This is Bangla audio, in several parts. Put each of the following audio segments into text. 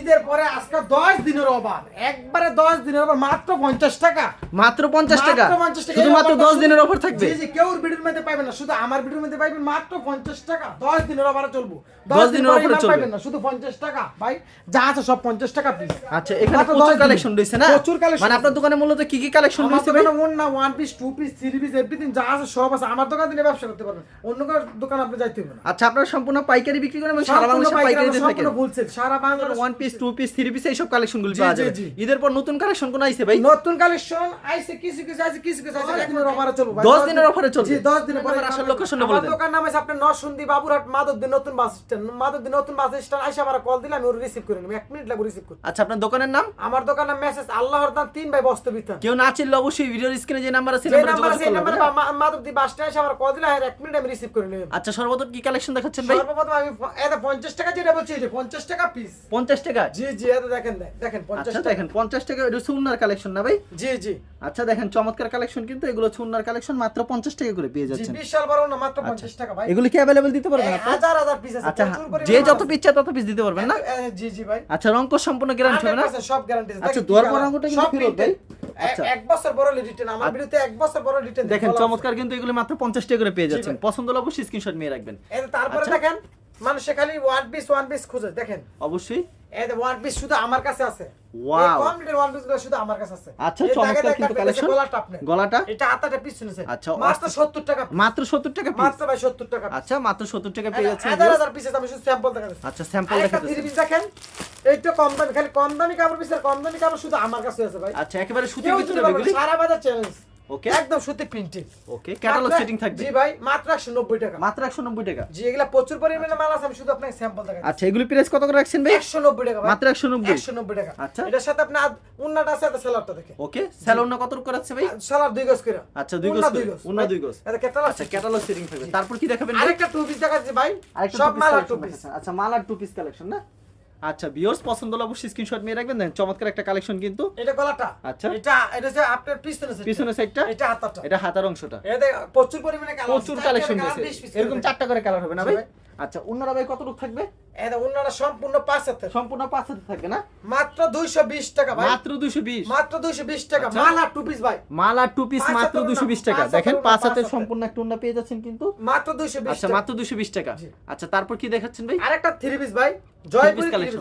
ঈদের পরে আজকে দশ দিনের অভাব। একবারে দশ দিনের অভাব মাত্র পঞ্চাশ টাকা। মাত্র পঞ্চাশ টাকা? মাত্র 50 টাকা। শুধুমাত্র দশ দিনের অফার থাকবে? জি জি কেউ ভিডিওর মধ্যে পাইবেন না শুধু আমার ভিডিওর মধ্যে মাত্র পঞ্চাশ টাকা। দশ দিনের অফারে চলবো। দশ দিনের অফারে না শুধু পঞ্চাশ টাকা। ভাই যা আছে সব পঞ্চাশ টাকা পিস আচ্ছা এখানে প্রচুর কালেকশন রয়েছে না? প্রচুর collection মানে আপনার আছে। দোকানে মূলত কি কি কালেকশন আমার রয়েছে ভাই? ওন না one piece two piece three piece everything যা আছে সব আছে। আমার দোকান থেকে ব্যবসা করতে পারবেন। অন্য কারও দোকান আপনি যাইতে হবে না। আচ্ছা আপনারা সম্পূর্ণ পাইকারি বিক্রি করেন এবং সারা বাংলাদেশে পাইকারি দিয়ে থাকেন সারা Bangladesh one piece two piece three piece এইসব কালেকশনগুলো পাওয়া যাবে। ঈদের পর নতুন কালেকশন কোন আইছে ভাই? নতুন কালেকশন আইছে কিছু কিছু আছে কিছু কিছু আছে দিনের অফারে চলবে ভাই। দশ দিনের offer এ চলবে? জি 10 দিনের পরে location টা বলে দেন। দোকান নাম আছে আপনার নরসুন্দি বাবুরহাট মাদকদি নতুন বাস স্ট্যান্ড মাদকদি নতুন বাস স্ট্যান্ড আইসা আমার কল দিলে আমি ওর রিসিভ করে নেব। এক মিনিট লাগবে রিসিভ করতে। আচ্ছা আপনার দোকানের নাম? আমার দোকানের মেসেজ আল্লাহর দান তিন ভাই বস্তবিতা কেউ না চিনলে অবশ্যই ভিডিওর স্ক্রিনে যে নাম্বার আছে নাম্বার আছে নাম্বারে বাস স্ট্যান্ড এসে আমার কল দিলে আর এক মিনিট আমি রিসিভ করে নেব। আচ্ছা সর্বপ্রথম কি কালেকশন দেখাচ্ছেন ভাই? সর্বপ্রথম আমি এটা 50 টাকা যেটা বলছি এটা 50 টাকা পিস পঞ্চাশ টাকা। জি জি এটা দেখেন দেখেন 50 আচ্ছা টাকা। দেখেন পঞ্চাশ টাকা এটা হচ্ছে কালেকশন না ভাই? জি জি। আচ্ছা দেখেন চমৎকার কালেকশন কিন্তু এগুলো হচ্ছে কালেকশন মাত্র পঞ্চাশ টাকা করে পেয়ে জি যাচ্ছেন। বিশাল বড় না মাত্র 50 টাকা ভাই। এগুলো কি অ্যাভেলেবেল দিতে পারবেন আপনি হাজার হাজার পিস আছে আচ্ছা যে যত পিস চায় তত পিস দিতে পারবেন না? জি জি ভাই। আচ্ছা সম্পূর্ণ গ্যারান্টি হবে না? সব গ্যারান্টি আচ্ছা, দোয়ার পর আঙুরটা কিন্তু ফেরত ভাই। এক বছর বড় রিটার্ন আমার ভিডিওতে এক বছর বড় রিটার্ন দেখেন চমৎকার কিন্তু এগুলো মাত্র পঞ্চাশ টাকা করে পেয়ে যাচ্ছেন। পছন্দ হলে অবশ্যই স্ক্রিনশট নিয়ে রাখবেন। তারপরে। দেখেন মানুষে খালি ওয়ান পিস ওয়ান পিস খুঁজে দেখেন। অবশ্যই। এই ওয়ান পিস শুধু আমার কাছে আছে। Wow. এই ওয়ান পিস শুধু আমার কাছে আছে। আচ্ছা, চমৎকার কিন্তু দেখেন, গলাটা আপনি গলাটা? এটা হাতাটা পিস শুনেছে আচ্ছা, মাত্র আচ্ছা। 70 টাকা মাত্র সত্তর টাকা পিস মাত্র ভাই 70 টাকা আচ্ছা মাত্র সত্তর টাকা পেয়ে যাচ্ছেন হাজার হাজার পিস আমি শুধু স্যাম্পল আচ্ছা স্যাম্পল আরেকটা থ্রি পিস দেখেন। এইটা কম দামি খালি কম দামি কাপড় পিস আর কম দামি কাপড় শুধু আমার কাছে আছে ভাই। আচ্ছা একেবারে ভিতরে সারা বাজার চ্যালেঞ্জ ওকে একদম সুতি প্রিন্টেড ওকে ক্যাটালগ সেটিং থাকবে। জি ভাই মাত্র 190 টাকা। মাত্র একশো নব্বই টাকা। জি এগুলা প্রচুর পরিমাণে মাল আছে আমি শুধু আপনাকে স্যাম্পল দেখাচ্ছি। আচ্ছা এগুলি প্রাইস কত করে রাখছেন ভাই? 190 টাকা মাত্র 190 190 টাকা। আচ্ছা। এটার সাথে আপনি উন্নাটা আছে এটা সেলারটা দেখে ওকে না কত করে আছে ভাই? সেলার দুই গজ করে। আচ্ছা, দুই গজ উন্না করে, উন্না দুই গজ। এটা ক্যাটালগ আচ্ছা ক্যাটালগ সেটিং থাকবে। তারপর কি দেখাবেন আরেকটা টু পিস দেখাচ্ছি ভাই। সব মাল আর টু পিস। আচ্ছা মাল আর টু পিস কালেকশন না? আচ্ছা ভিউয়ার্স পছন্দ হলে অবশ্যই স্ক্রিনশট নিয়ে রাখবেন। দেন চমৎকার একটা কালেকশন কিন্তু। এটা গলাটা? আচ্ছা। এটা এটা হচ্ছে আপনার পিছনের সাইড পিছনের সাইডটা এটা হাতাটা এটা হাতার অংশটা। এটা প্রচুর পরিমাণে কালার প্রচুর কালেকশন আছে এরকম চারটা করে কালার হবে না ভাই? ভাই। আচ্ছা অন্যরা ভাই কত লোক থাকবে সম্পূর্ণ পাঁচ সম্পূর্ণ পাঁচ হাতে থাকবে না? মাত্র 220 টাকা ভাই। মাত্র দুশো বিশ? মাত্র 220 টাকা। আচ্ছা। মাল টু পিস ভাই। মাল টু পিস মাত্র দুশো বিশ টাকা। দেখেন পাঁচ সম্পূর্ণ একটা পেয়ে যাচ্ছেন কিন্তু। মাত্র 220 আচ্ছা মাত্র দুশো বিশ টাকা। আচ্ছা তারপর কি দেখাচ্ছেন ভাই? আরেকটা থ্রি পিস ভাই। Jaipuri three. Piece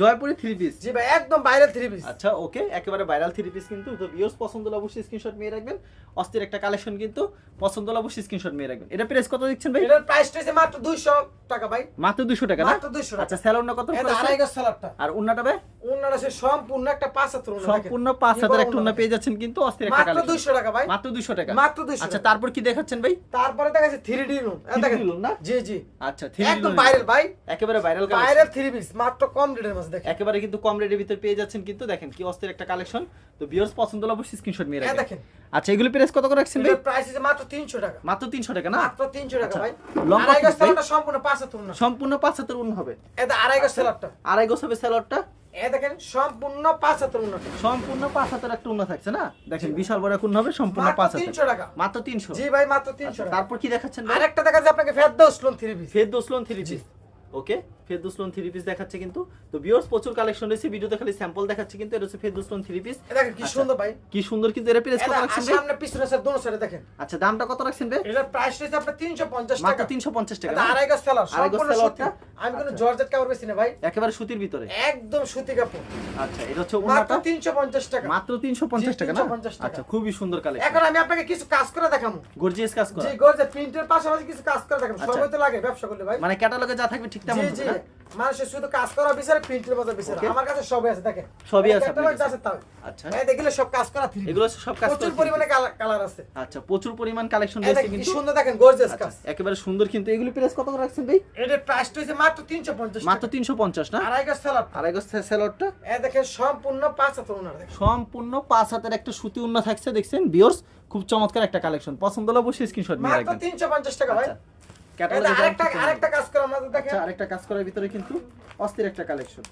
Jaipuri three piece জি ভাই একদম ভাইরাল থ্রি পিস আচ্ছা ওকে একেবারে ভাইরাল থ্রি পিস কিন্তু। তো ভিউয়ার্স পছন্দ হলে অবশ্যই স্ক্রিনশট নিয়ে রাখবেন। অস্থির একটা কালেকশন কিন্তু। পছন্দ হলে অবশ্যই স্ক্রিনশট নিয়ে রাখবেন। এটা প্রাইস কত দিচ্ছেন ভাই? এটার প্রাইস রয়েছে মাত্র 200 টাকা ভাই। মাত্র দুশো টাকা মাত্র 200 আচ্ছা স্যালোন কত আড়াই গজ সালাডটা আর উন্নাটা ভাই? উন্নাটা সে সম্পূর্ণ একটা পাঁচ হাতের উন্না সম্পূর্ণ পাঁচ কি হাজার বড় একটা উন্না পেয়ে যাচ্ছেন কিন্তু অস্থির একটা মাত্র কালেকশন 200 টাকা ভাই। মাত্র দুশো টাকা। মাত্র 200 আচ্ছা তারপর কি দেখাচ্ছেন ভাই? তারপরে দেখা যাচ্ছে 3D রুম 3D দেখেন। loan না? জি জি। আচ্ছা থ্রি একদম ভাইরাল ভাই। একেবারে viral collection viral three piece মাত্র কম রেটের মধ্যে দেখেন। একেবারে কিন্তু কম রেটের ভিতর পেয়ে যাচ্ছেন কিন্তু দেখেন কি অস্থির একটা কালেকশন তো ভিউয়ার্স পছন্দ হলে অবশ্যই স্ক্রিনশট দেখেন। আচ্ছা এগুলো প্রাইস কত করে রাখছেন ভাই? প্রাইস মাত্র 300 টাকা। মাত্র তিনশো টাকা না? মাত্র 300 টাকা ভাই। গজ সম্পূর্ণ পাঁচ হাতের উন্না সম্পূর্ণ উন হবে। এটা আড়াই গজ সালাডটা আড়াই গোছ হবে সেলরটা এ দেখেন সম্পূর্ণ পাঁচ হাতের উন্না সম্পূর্ণ পাঁচ হাতের একটা উন্না থাকছে না? দেখেন বিশাল বড় হবে সম্পূর্ণ মাত্র পাঁচ হাতের। 300 টাকা। মাত্র তিনশো। জি ভাই মাত্র 300 আচ্ছা, তারপর কি দেখাচ্ছেন আরেকটা দেখা যায় আপনাকে Ferdous lawn three piece Ferdous lawn 3 piece okay Ferdous lawn three piece দেখাচ্ছে কিন্তু। তো ভিউয়ার্স প্রচুর কালেকশন রয়েছে ভিডিওতে খালি স্যাম্পল দেখাচ্ছে কিন্তু এটা হচ্ছে ফেরদৌস লোন থ্রি পিস দেখেন কি সুন্দর ভাই। কি সুন্দর কিন্তু এর প্রাইস কত এটা রাখছেন সামনে পিছনে স্যার দোনো সাইডে দেখেন। আচ্ছা দামটা কত রাখছেন ভাই? এটার প্রাইস রয়েছে আপনার 350 টাকা। তিনশো পঞ্চাশ টাকা এটা? আড়াই গজ সেলার আড়াই গজ সেলারটা? আমি কোনো আচ্ছা। জর্জেট কাপড় বেশি না ভাই। একেবারে সুতির ভিতরে। একদম সুতি কাপড়। আচ্ছা এটা হচ্ছে মাত্র উন্নাটা 350 টাকা। মাত্র তিনশো পঞ্চাশ জি, টাকা না? আচ্ছা খুবই সুন্দর কালেকশন এখন আমি আপনাকে কিছু কাজ করে দেখাবো। গর্জিয়াস কাজ করা। জি গর্জে প্রিন্টের পাশাপাশি কিছু কাজ করে দেখাবো। আচ্ছা। সবই তো লাগে ব্যবসা করলে ভাই। মানে ক্যাটালগে যা থাকবে ঠিক তেমন জি মানুষের শুধু কাজ করা বিচারে প্রিন্টের মতো বিচারে। আমার কাছে সবই আছে দেখেন। সবই আছে আপনার লোক আছে তাও। আচ্ছা। এই দেখলে সব কাজ করা থ্রি এগুলো সব কাজ প্রচুর পরিমাণে কালার আছে। আচ্ছা প্রচুর পরিমাণ কালেকশন রয়েছে কিন্তু। সুন্দর দেখেন গর্জিয়াস আচ্ছা, কাজ। একেবারে সুন্দর কিন্তু। এগুলো প্রাইস কত করে রাখছেন ভাই? এটার প্রাইস রয়েছে মাত্র 350 মাত্র টাকা। তিনশো পঞ্চাশ না? আড়াই গজ সেলার আড়াই গজ এই দেখেন সম্পূর্ণ পাঁচ হাত ওনার দেখেন। সম্পূর্ণ পাঁচ হাতের একটা সুতি উন্না থাকছে দেখছেন? বিয়র্স খুব চমৎকার একটা কালেকশন পছন্দ হলে অবশ্যই স্ক্রিনশট নিয়ে মাত্র রাখবেন। 350 টাকা ভাই। আচ্ছা আরেকটা আরেকটা কাজ করে আমাদের দেখেন। আচ্ছা আরেকটা কাজ করার ভিতরে কিন্তু অস্থির একটা কালেকশন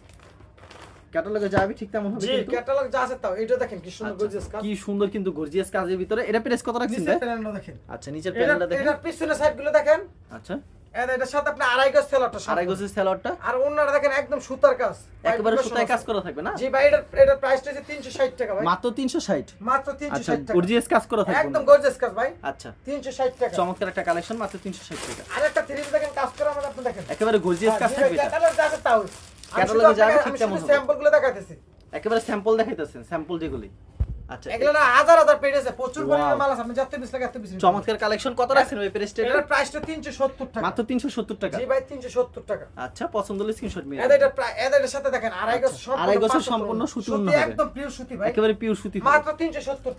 ক্যাটালগে যাবে ঠিক তেমন হবে কিন্তু ক্যাটালগ যা আছে তাও। এটা দেখেন কি সুন্দর আচ্ছা, গর্জিয়াস কাজ। কি সুন্দর কিন্তু গর্জিয়াস কাজের ভিতরে। এটা প্রাইস কত রাখছেন দেখেন। আচ্ছা নিচের প্যানেলটা দেখেন। পিছনের আচ্ছা। এটার সাথে আপনি আড়াই গজ সেলারটা আড়াই গজের স্যালোয়ারটা আর অন্যরা দেখেন একদম সুতার কাজ। একেবারে সুতায় কাজ করা থাকবে না? জি ভাই এটার এটার প্রাইসটা হচ্ছে 360 টাকা ভাই। মাত্র তিনশো ষাট? মাত্র 360 টাকা। গর্জিয়াস কাজ করা থাকবে একদম গর্জিয়াস কাজ ভাই। আচ্ছা। 360 টাকা। চমৎকার একটা কালেকশন মাত্র থ্রি দেখেন কাজ করে আপনি দেখেন। একেবারে গর্জিয়াস কাজ থাকবে এটা। ক্যাটালগ যা তাও। Catalog যাবে ঠিক তেমন হবে। স্যাম্পলগুলো দেখাইতেছি। একেবারে স্যাম্পল দেখাইতেছেন স্যাম্পল যেগুলি। আচ্ছা এগুলো না হাজার হাজার পেজ আছে প্রচুর পরিমাণে মাল আছে আপনি যত পিস লাগে এত পিস চমৎকার কালেকশন কত রাখছেন ওই প্রেসটা এটার প্রাইসটা 370 টাকা। মাত্র তিনশো সত্তর টাকা? জি ভাই 370 টাকা। আচ্ছা পছন্দ হলে স্ক্রিনশট মেরে এটা এদের সাথে দেখেন আড়াই গজ আচ্ছা, সম্পূর্ণ আড়াই গজের সম্পূর্ণ সুতি সুতি উন্ন হবে। একদম পিওর সুতি ভাই। একেবারে পিওর সুতি হবে। মাত্র 370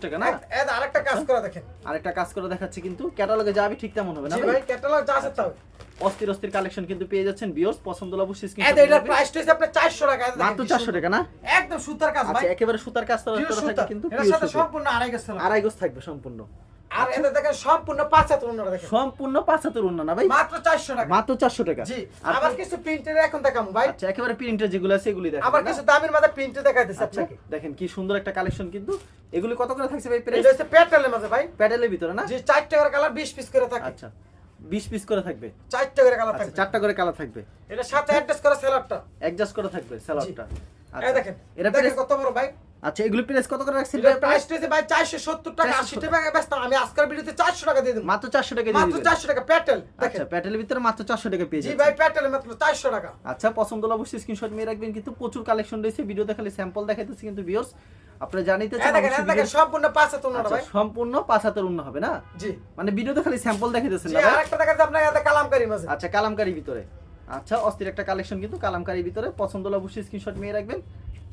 টাকা। মাত্র না? আরেকটা কাজ করা দেখেন। আরেকটা কাজ করে দেখাচ্ছে কিন্তু ক্যাটালগে যাবে ঠিক তেমন হবে না জি? ভাই? ক্যাটালগ যা আছে তাও। অস্থির অস্থির কালেকশন কিন্তু পেয়ে যাচ্ছেন বিয়র্স পছন্দ হলে অবশ্যই স্ক্রিনশট এটার প্রাইসটা হচ্ছে আপনার 400 টাকা মাত্র কি চারশো সুন্দর। টাকা না? একদম সুতার কাজ ভাই। আচ্ছা একেবারে সুতার কাজ করা পিওর করা থাকে কিন্তু পিওর সাথে সম্পূর্ণ আড়াই গজ সেলার। আড়াই গজ থাকবে সম্পূর্ণ। আর এদের দেখেন সম্পূর্ণ পাঁচ হাত দেখেন। সম্পূর্ণ পাঁচ হাতের না ভাই? মাত্র 400 টাকা। মাত্র চারশো টাকা। জি। আবার কিছু প্রিন্টের এখন দেখামু ভাই। আচ্ছা একেবারে প্রিন্টার যেগুলো আছে এগুলি দেখেন আবার? কিছু দামের মাঝে প্রিন্টে দেখাইতেছে আচ্ছা আপনাকে। দেখেন কি সুন্দর একটা কালেকশন কিন্তু। এগুলি কত করে থাকছে ভাই প্রাইস এটা হচ্ছে পেট্রোলের মাঝে ভাই। প্যাডেলের ভিতরে না? যে চার টাকার কালার 20 পিস করে থাকে। আচ্ছা। বিশ পিস করে থাকবে। চার টাকার কালার আচ্ছা থাকে চারটা করে কালার থাকবে। এটা সাথে অ্যাডজাস্ট করা সেলারটা অ্যাডজাস্ট করে থাকবে স্যালাডটা এই দেখেন এটা প্রাইস কত বড় ভাই। আচ্ছা এগুলি প্রাইস কত করে রাখছেন এটা প্রাইস হচ্ছে ভাই 470 টাকা। 80 টাকা ব্যস্ত আমি আজকের ভিডিওতে 400 টাকা দিয়ে দেব। মাত্র চারশো টাকা দিয়ে মাত্র দিবেন। 400 টাকা দেখেন। আচ্ছা প্যাটেলের ভিতরে মাত্র চারশো টাকা পেয়ে জি ভাই পেট্রোল মাত্র 400 টাকা। আচ্ছা পছন্দ হলে অবশ্যই স্ক্রিনশট নিয়ে রাখবেন কিন্তু প্রচুর কালেকশন রয়েছে। ভিডিও খালি স্যাম্পল দেখাইতেছি কিন্তু ভিউয়ার্স আপনারা জানিতে চান দেখেন দেখেন সম্পূর্ণ পাঁচ উন্ন আচ্ছা, ভাই। সম্পূর্ণ পাঁচ হাতের উন্ন হবে না? জি। মানে ভিডিওতে খালি স্যাম্পল দেখাইতেছেন না? আরেকটা দেখাচ্ছি আপনাকে এটা কালামকারী মাঝে। আচ্ছা কালামকারী ভিতরে। আচ্ছা অস্থির একটা কালেকশন কিন্তু কালামকারী ভিতরে। পছন্দ হলে অবশ্যই স্ক্রিনশট নিয়ে রাখবেন।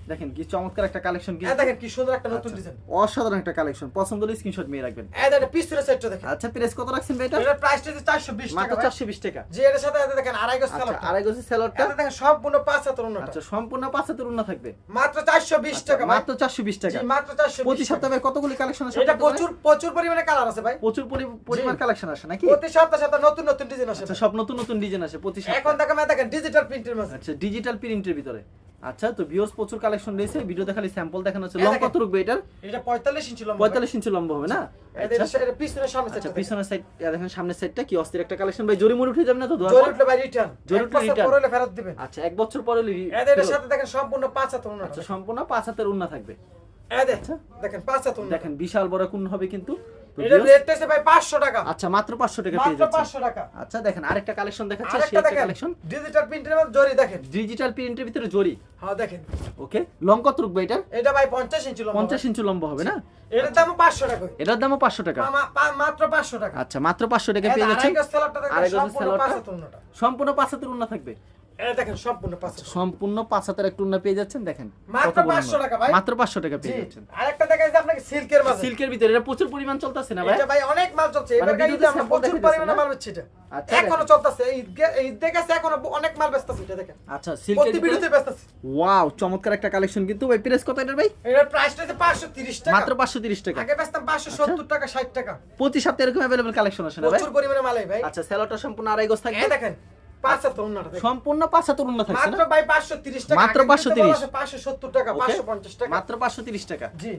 দেখেন কি চমৎকার একটা কালেকশন কিন্তু দেখেন কি সুন্দর একটা নতুন আচ্ছা, ডিজাইন অসাধারণ একটা কালেকশন পছন্দ হলে স্ক্রিনশট নিয়ে রাখবেন। এই দেখেন পিস্তলের সেটটা দেখেন। আচ্ছা প্রেস কত রাখছেন ভাই এটা? এটার প্রাইস হচ্ছে 420 টাকা। চারশো বিশ টাকা। জি এর সাথে এই দেখেন আড়াই গজ আচ্ছা আড়াই স্যালাডটা এটা দেখেন সম্পূর্ণ পাঁচ হাত ওনাটা আচ্ছা সম্পূর্ণ পাঁচ হাতের উন্ন থাকবে। মাত্র 420 আচ্ছা, টাকা মাত্র চারশো বিশ টাকা। জি মাত্র 420 প্রতি সপ্তাহে কতগুলি কালেকশন আছে এটা প্রচুর প্রচুর পরিমাণে কালার আছে ভাই। প্রচুর পরি- পরিমাণ কালেকশন আসে নাকি? প্রতি সপ্তাহে সপ্তাহে নতুন নতুন ডিজাইন আসে আচ্ছা সব নতুন নতুন ডিজাইন আসে প্রতি এখন সপ্তাহে। দেখেন দেখেন ডিজিটাল প্রিন্টের মাঝে আচ্ছা ডিজিটাল প্রিন্টের ভিতরে। আচ্ছা তো ভিউয়ার্স প্রচুর কালেকশন রয়েছে। ভিডিওতে খালি স্যাম্পল দেখানো হচ্ছে। এই লং দেখেন। কত রুকবে এটার? এটা 45 ইঞ্চি লম্বা। পঁয়তাল্লিশ ইঞ্চি লম্বা হবে না? এটা আচ্ছা। এটা পিছনের সামনে আচ্ছা সেটটা পিছনের সাইড দেখেন সামনের সাইডটা কি অস্থির একটা কালেকশন ভাই জরি মরি উঠে যাবে না তো জোরে? উঠলে ভাই রিটার্ন জোরে উঠলে return। পরে হলে ফেরত দিবেন। আচ্ছা এক বছর পরে লি- এদের সাথে দেখেন সম্পূর্ণ পাঁচ হাত ওনাটা আচ্ছা সম্পূর্ণ পাঁচ হাতের উন্না থাকবে। আচ্ছা। দেখেন পাঁচ হাত ওনাটা দেখেন বিশাল বড় কোন হবে কিন্তু। এটা viewers- রেট আছে ভাই 500 টাকা। আচ্ছা মাত্র পাঁচশো টাকা পেয়ে যাচ্ছে আচ্ছা দেখেন আরেকটা কালেকশন দেখাচ্ছে সেই আরেকটা একটা দেখেন কালেকশন ডিজিটাল প্রিন্টের জরি দেখেন। ডিজিটাল প্রিন্টের ভিতরে জরি? হ্যাঁ দেখেন। ওকে লং কত রুকবে এটা? এটা ভাই 50 ইঞ্চি লম্বা পঞ্চাশ ইঞ্চি লম্বা হবে না? এটার দাম 500 টাকা। এটার দামও পাঁচশো টাকা? মাত্র 500 টাকা। আচ্ছা মাত্র পাঁচশো টাকা পেয়ে যাচ্ছেন। সম্পূর্ণ সেলারটা। পাঁচ হাত ওনাটা সম্পূর্ণ পাঁচ হাতের উন্না থাকবে। দেখেন সম্পূর্ণ পাঁচ সম্পূর্ণ পাঁচ হাতের একটা উন্না পেয়ে যাচ্ছেন দেখেন মাত্র কত 500 টাকা ভাই। মাত্র পাঁচশো টাকা পেয়ে যাচ্ছেন। আরেকটা দেখাই যে আপনাকে সিল্কের মাঝে সিল্কের ভিতরে এটা প্রচুর পরিমাণ চলতেছে না ভাই? এটা ভাই অনেক মাল চলছে। মানে এবার আমরা প্রচুর পরিমাণে মাল বেচছি এটা। আচ্ছা, এখনও চলতেছে। এই গে- এই এখনও অনেক মাল বেচতেছে এটা দেখেন। আচ্ছা প্রতি সিল্কের ভিডিওতে বেচতেছে। ওয়াও চমৎকার একটা কালেকশন কিন্তু। ভাই প্রেস কত এটার ভাই? এটার প্রাইসটা হচ্ছে 530 টাকা। মাত্র পাঁচশো তিরিশ টাকা। আগে বেচতাম 570 টাকা 60 টাকা। প্রতি সপ্তাহে এরকম অ্যাভেলেবল কালেকশন আসে না ভাই? প্রচুর পরিমাণে মাল ভাই। আচ্ছা স্যালোটা সম্পূর্ণ আড়াই গজ থাকবে? দেখেন সম্পূর্ণ থাকছে না? ভাই 530 টাকা। মাত্র আগে ভিডিওতে 530 570 টাকা 550 টাকা। মাত্র পাঁচশো তিরিশ টাকা। জি।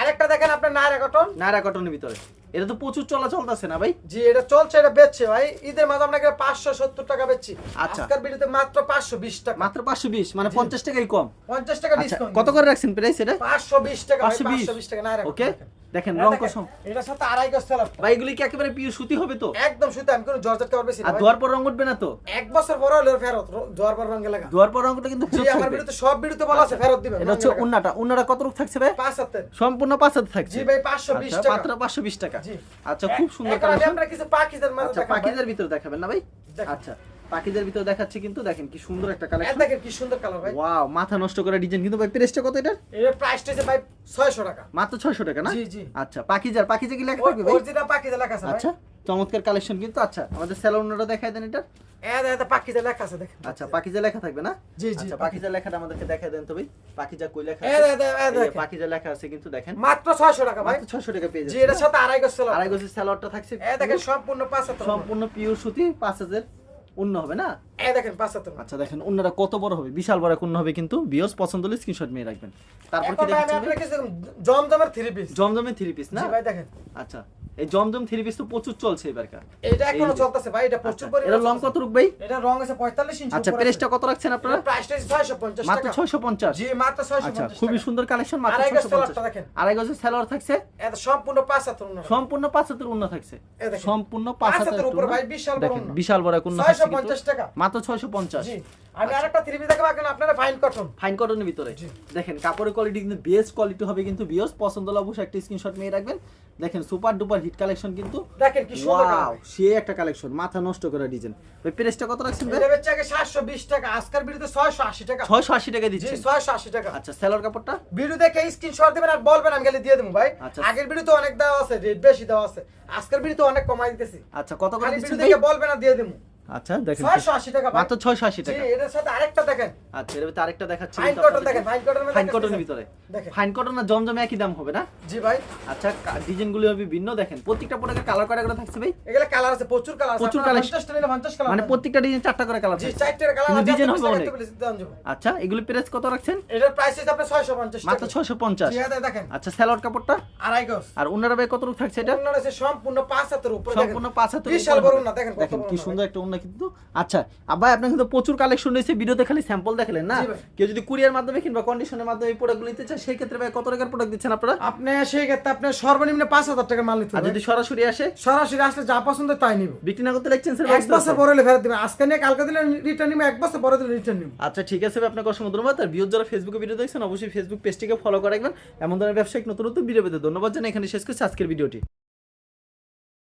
আরেকটা দেখেন আপনার নায়রা কটন। নায়রা কটনের ভিতরে। এটা তো প্রচুর চলা চলতেছে না ভাই? জি এটা চলছে এটা বেচছে ভাই। ঈদের মাঝে আপনাকে 570 টাকা বেচছি। আচ্ছা। আজকের ভিডিওতে মাত্র 520 টাকা। মাত্র পাঁচশো বিশ মানে পঞ্চাশ টাকাই কম। 50 টাকা আচ্ছা ডিসকাউন্ট কত করে রাখছেন প্রাইস এটা? 520 টাকা ভাই 520 520 টাকা নায়রা ওকে দেখেন রং কসম। এটার সাথে আড়াই গজ সেলার ভাই এগুলি কি একেবারে পিওর সুতি হবে তো? একদম সুতা আমি কোনো জর্জেট কাপড় বেশি আর। ধোয়ার পর রং উঠবে না তো? এক বছর পরে হলে ফেরত র- পর রঙে লাগা ধোয়ার পর রংটা কিন্তু ফেরত আমার ভিডিওতে সব ভিডিওতে বলা আছে ফেরত দিবেন এটা হচ্ছে উন্নাটা। উন্নাটা কত রূপ থাকছে ভাই? পাঁচ হাতে সম্পূর্ণ পাঁচ হাতে থাকছে। জি ভাই 520 আচ্ছা, টাকা। মাত্র পাঁচশো বিশ টাকা। জি। আচ্ছা খুব সুন্দর কালেকশন আপনার কিছু পাখিদের মাঝে আচ্ছা ভিতরে দেখাবেন না ভাই? আচ্ছা। পাখিদের ভিতরে দেখাচ্ছি কিন্তু দেখেন কি সুন্দর একটা এই কালেকশন দেখেন কি সুন্দর কালার ভাই। ওয়াও মাথা নষ্ট করা ডিজাইন কিন্তু ভাই প্রেসটা কত এটা এর প্রাইসটা হচ্ছে ভাই 600 টাকা। মাত্র ছয়শো টাকা না? জি, জি। আচ্ছা পাখিজার পাখিজা কি লেখা থাকবে ভাই? অরিজিনাল পাখিদের লেখা আছে আচ্ছা চমৎকার কালেকশন কিন্তু আচ্ছা আমাদের স্যালোনটা দেখাই দেন এটা পাখিদের লেখা আছে দেখেন। আচ্ছা পাখিজা লেখা থাকবে না? জি, জি, আচ্ছা পাখিজা। লেখাটা আমাদেরকে দেখাই দেন তো ভাই। পাখিজা কই লেখা আছে। পাখিজা লেখা আছে কিন্তু দেখেন। মাত্র 600 টাকা ভাই। 600 টাকা পেয়ে জি এর সাথে আড়াই গজ সেলার আড়াই গজের স্যালোয়ারটা থাকছে এই দেখেন সম্পূর্ণ পাঁচ হাতে। সম্পূর্ণ পিওর সুতি 5000 উন্ন হবে না? এই দেখেন পাঁচ হাতে আচ্ছা দেখেন অন্যরা কত বড় হবে? বিশাল বড় কোন হবে কিন্তু। বিয়স পছন্দ হলে স্ক্রিনশট নিয়ে রাখবেন। তারপর কি কিছু জমজমের থ্রি পিস জমজমের থ্রি পিস না? ভাই দেখেন। আচ্ছা। এই জমজম থ্রি পিস তো প্রচুর চলছে এবারকার এটা এখনও চলতেছে ভাই এটা প্রচুর আচ্ছা, পরিমাণে এটা লং কত রূপ ভাই? এটা রং আছে 45 ইঞ্চি আচ্ছা উপর। প্রেসটা কত রাখছেন আপনারা? প্রাইসটা 650 মাত্র টাকা। ছয়শো পঞ্চাশ। জি মাত্র 650 আচ্ছা খুবই সুন্দর কালেকশন মাত্র আড়াই গজ ছয়শো পঞ্চাশ। সালোয়ারটা দেখেন আড়াই গজের স্যালোয়ার থাকছে? এটা সম্পূর্ণ পাঁচ হাতের উন্নত। সম্পূর্ণ পাঁচ হাতের উন্ন থাকছে এই সম্পূর্ণ পাঁচ পাঁচ হাতের হাতের ভাই বিশাল বড় দেখেন বিশাল বড় উন্ন 650 টাকা। মাত্র ছয়শো পঞ্চাশ। জি আমি আরেকটা থ্রি পিস দেখাবো এখন আপনারা ফাইন কটন ফাইন কটনের ভিতরে। দেখেন কাপড়ের কোয়ালিটি কিন্তু বেস্ট কোয়ালিটি হবে কিন্তু বিয়স পছন্দ হলে অবশ্যই একটা স্ক্রিনশট নিয়ে রাখবেন। দেখেন সুপার ডুপার হিট কালেকশন কিন্তু দেখেন কি সুন্দর ওয়াও সে একটা কালেকশন মাথা নষ্ট করা ডিজাইন। ওই প্রাইসটা কত রাখছেন ভাই? এটা হচ্ছে আগে 720 টাকা আজকের ভিডিওতে 680 টাকা। ছয়শো আশি টাকা জি 680 টাকা। আচ্ছা সেলর কাপড়টা? ভিডিও দেখে স্ক্রিনশট দিবেন আর বলবেন আমি গেলে দিয়ে দেব ভাই। আচ্ছা। আগের ভিডিওতে অনেক দাও আছে রেট বেশি দাও আছে। আজকের ভিডিওতে অনেক কমাই দিতেছি। আচ্ছা কত করে দিচ্ছেন ভিডিও দেখে বলবেন আর দিয়ে দেবো। আচ্ছা দেখেন 680 টাকা মাত্র ছয়শো আশি জি টাকা। এটার সাথে আরেকটা দেখেন। আচ্ছা এর ভিতরে আরেকটা দেখাচ্ছি ফাইন কটন দেখেন ফাইন কটনের ফাইন কটনের ভিতরে। দেখেন। ফাইন কটন আর জমজমে একই দাম হবে না? জি ভাই। আচ্ছা ডিজাইনগুলো হবে ভিন্ন দেখেন। প্রত্যেকটা কালার কয়টা করে থাকছে ভাই? এগুলা কালার আছে প্রচুর কালার আছে। প্রচুর colour- 50 টা নিলে 50 কালার মানে প্রত্যেকটা ডিজাইন চারটা করে কালার জি থাকছে। চারটে কালার আছে ডিজাইন হবে অনেক। আচ্ছা এগুলো প্রাইস কত রাখছেন? এটার প্রাইস হচ্ছে আপনার 650 মাত্র টাকা। ছয়শো পঞ্চাশ। জি এটা দেখেন। আচ্ছা স্যালোয়ার কাপড়টা? আড়াই গজ। আর ওনারা ভাই কত রূপ থাকছে এটা? ওনার আছে সম্পূর্ণ পাঁচ হাতের উপরে সম্পূর্ণ পাঁচ হাতের বিশাল বড় না দেখেন কত কি সুন্দর একটা উন্না কিন্তু? আচ্ছা আবার আপনার কিন্তু প্রচুর কালেকশন রয়েছে ভিডিওতে খালি স্যাম্পল দেখালেন না? কেউ যদি কুরিয়ার মাধ্যমে কিংবা কন্ডিশনের মাধ্যমে এই প্রোডাক্টগুলো নিতে চায় সেই ক্ষেত্রে ভাই কত টাকার প্রোডাক্ট দিচ্ছেন আপনারা? আপনি সেই ক্ষেত্রে আপনি সর্বনিম্ন পাঁচ হাজার টাকা মাল নিতে আর যদি সরাসরি আসে? সরাসরি আসলে যা পছন্দ তাই নিব। বিক্রি না করতে এক্সচেঞ্জের এক ব্যবস্থা বছর পরে ফেরত দিবেন। আজকে নিয়ে কালকে দিলে রিটার্ন নিব এক বছর পরে দিলে রিটার্ন নিব। আচ্ছা ঠিক আছে ভাই, আপনাকে অসংখ্য ধন্যবাদ। আর ভিউজ যারা ফেসবুকে ভিডিও দেখছেন অবশ্যই ফেসবুক পেজটিকে ফলো করে রাখবেন। এমন ধরনের ব্যবসায়িক নতুন নতুন ভিডিও পেতে ধন্যবাদ জানাই। এখানে শেষ করছি আজকের ভিডিওটি